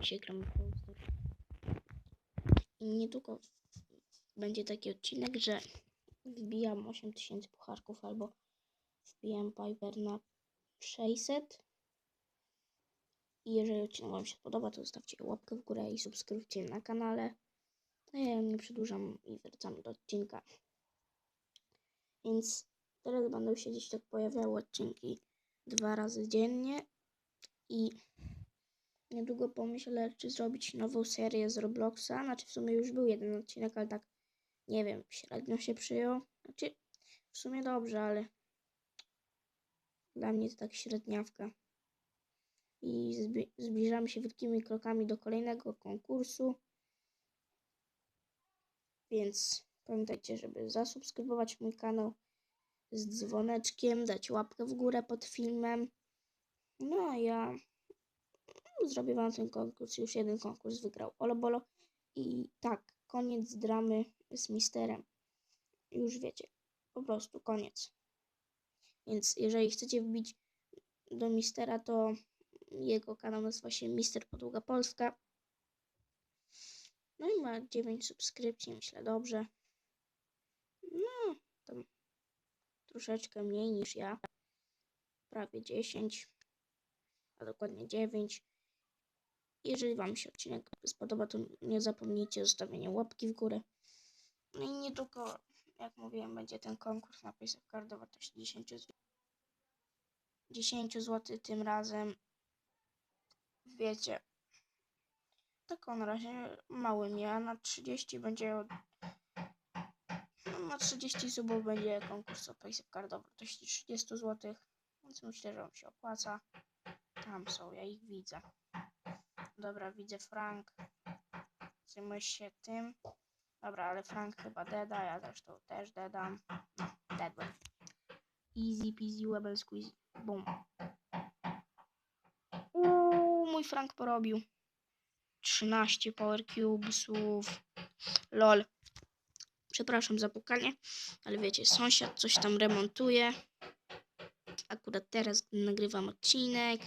Dzisiaj gramy w Stars. I niedługo będzie taki odcinek, że wbijam 8000 pucharków albo wbijam Piper na 600. I jeżeli odcinek Wam się podoba, to zostawcie łapkę w górę i subskrypcję na kanale. A ja nie przedłużam i wracamy do odcinka. Więc teraz będą się gdzieś tak pojawiały odcinki dwa razy dziennie. I niedługo pomyślę, czy zrobić nową serię z Robloxa. Znaczy w sumie już był jeden odcinek, ale tak nie wiem, średnio się przyjął. Znaczy w sumie dobrze, ale dla mnie to tak średniawka. I zbliżamy się wielkimi krokami do kolejnego konkursu. Więc pamiętajcie, żeby zasubskrybować mój kanał z dzwoneczkiem, dać łapkę w górę pod filmem. No a ja zrobię wam ten konkurs. Już jeden konkurs wygrał Olobolo. I tak, koniec dramy z misterem. Już wiecie, po prostu koniec. Więc jeżeli chcecie wbić do mistera, to jego kanał nazywa się Mister Podłoga Polska. No i ma 9 subskrypcji, myślę dobrze. No, tam troszeczkę mniej niż ja. Prawie 10, a dokładnie 9. Jeżeli Wam się odcinek spodoba, to nie zapomnijcie zostawienia łapki w górę. No i niedługo, jak mówiłem, będzie ten konkurs na Paysafe Card o wartości 10 zł. 10 zł tym razem. Wiecie, taką na razie małym. Ja na 30 będzie od... no, na 30 subów będzie konkurs o Paysafe Card o wartości 30 zł. Więc myślę, że on się opłaca. Tam są, ja ich widzę. Dobra, widzę Frank. Zajmuję się tym. Dobra, ale Frank chyba deda, ja zresztą też dedam. Dedłem. Easy peasy, webel squeezy. Boom. Uuu, mój Frank porobił. 13 power cubesów. Lol. Przepraszam za pukanie, ale wiecie, sąsiad coś tam remontuje. Akurat teraz nagrywam odcinek.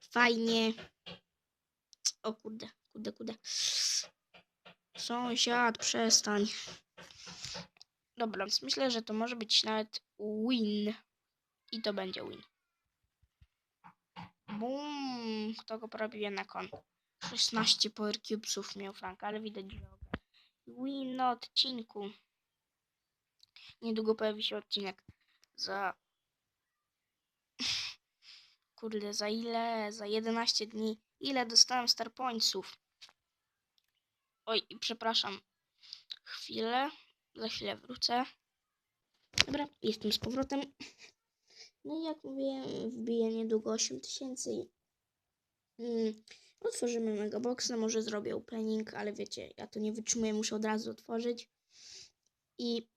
Fajnie. O kurde, kurde, kurde. Sąsiad, przestań. Dobra, więc myślę, że to może być nawet win. I to będzie win. Bum! Kto go porobił na kon? 16 power cubesów miał Frank, ale widać, że win na odcinku. Niedługo pojawi się odcinek za... Kurde, za ile? Za 11 dni. Ile dostałem star pointsów? Oj, przepraszam. Chwilę. Za chwilę wrócę. Dobra, jestem z powrotem. No i jak mówiłem, wbiję niedługo 8000 i mm, otworzymy megaboxa. Może zrobię opening, ale wiecie, ja to nie wytrzymuję, muszę od razu otworzyć. I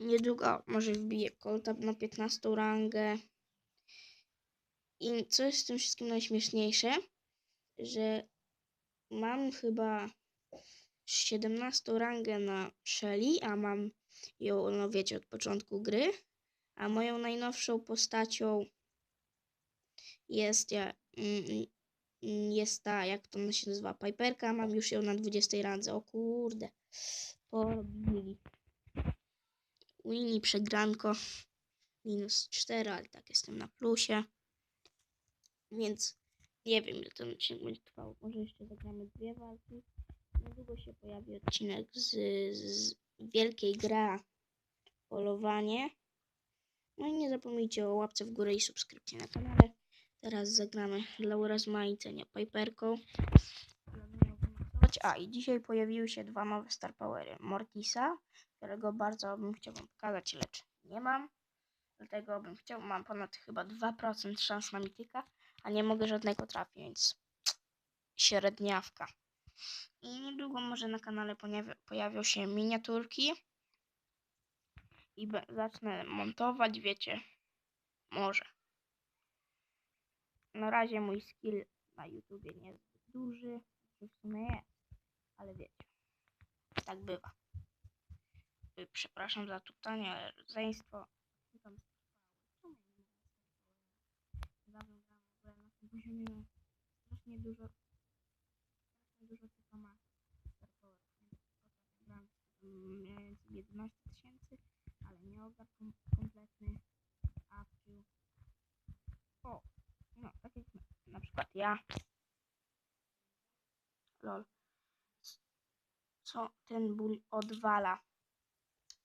niedługo może wbiję Colta na 15 rangę. I co jest w tym wszystkim najśmieszniejsze, że mam chyba 17 rangę na Shelly, a mam ją, no wiecie, od początku gry. A moją najnowszą postacią jest, ja, mm, mm, jest ta, jak to się nazywa, Piperka. Mam już ją na 20 randze. O kurde, porobili. Winnie przegranko. Minus 4, ale tak jestem na plusie. Więc nie wiem, ile ten odcinek będzie trwał. Może jeszcze zagramy dwie walki. Niedługo się pojawi odcinek z, z wielkiej gra polowanie. No i nie zapomnijcie o łapce w górę i subskrypcji na kanale. Teraz zagramy dla rozmaicenia Piperką. Planuję wymaksować. A i dzisiaj pojawiły się dwa nowe Star Powery. Mortisa, którego bardzo bym chciał wam pokazać, lecz nie mam. Dlatego bym chciał, mam ponad chyba 2% szans na mityka, a nie mogę żadnego trafić, więc średniawka. I niedługo może na kanale pojawi pojawią się miniaturki. I zacznę montować, wiecie. Może. Na razie mój skill na YouTubie nie jest duży. W sumie jest. Ale wiecie. Tak bywa. Y, Przepraszam za tutanie, ale rodzeństwo. Co tam Czemu ja nie mogę Dawno grałem w ogóle na tym poziomie. Strasznie dużo dużo tylko ma Star Power. Więc gram mniej więcej 11 tysięcy, ale nie ogarł kom kompletny AQ. O, no tak jak na, na przykład ja. Lol. Co ten ból odwala.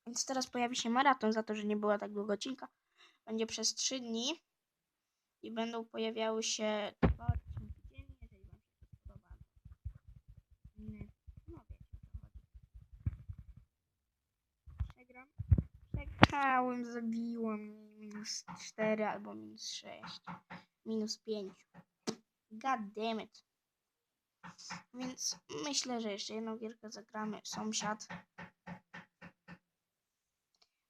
Więc teraz pojawi się maraton za to, że nie było tak długo odcinka. Będzie przez 3 dni i będą pojawiały się dwa odcinki dziennie, jeżeli Wam się to spodoba. Inny, no wiecie o co chodzi. Przegram. Przegrałem, zabiłem minus 4 albo minus 6. Minus 5. God damn it. Więc myślę, że jeszcze jedną gierkę zagramy. Sąsiad.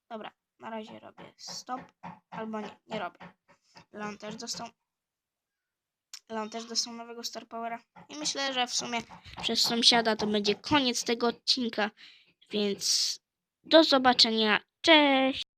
Dobra, na razie robię stop. Albo nie, nie robię. Leon też dostał. Leon też dostał nowego Star Powera. I myślę, że w sumie przez sąsiada to będzie koniec tego odcinka. Więc do zobaczenia. Cześć!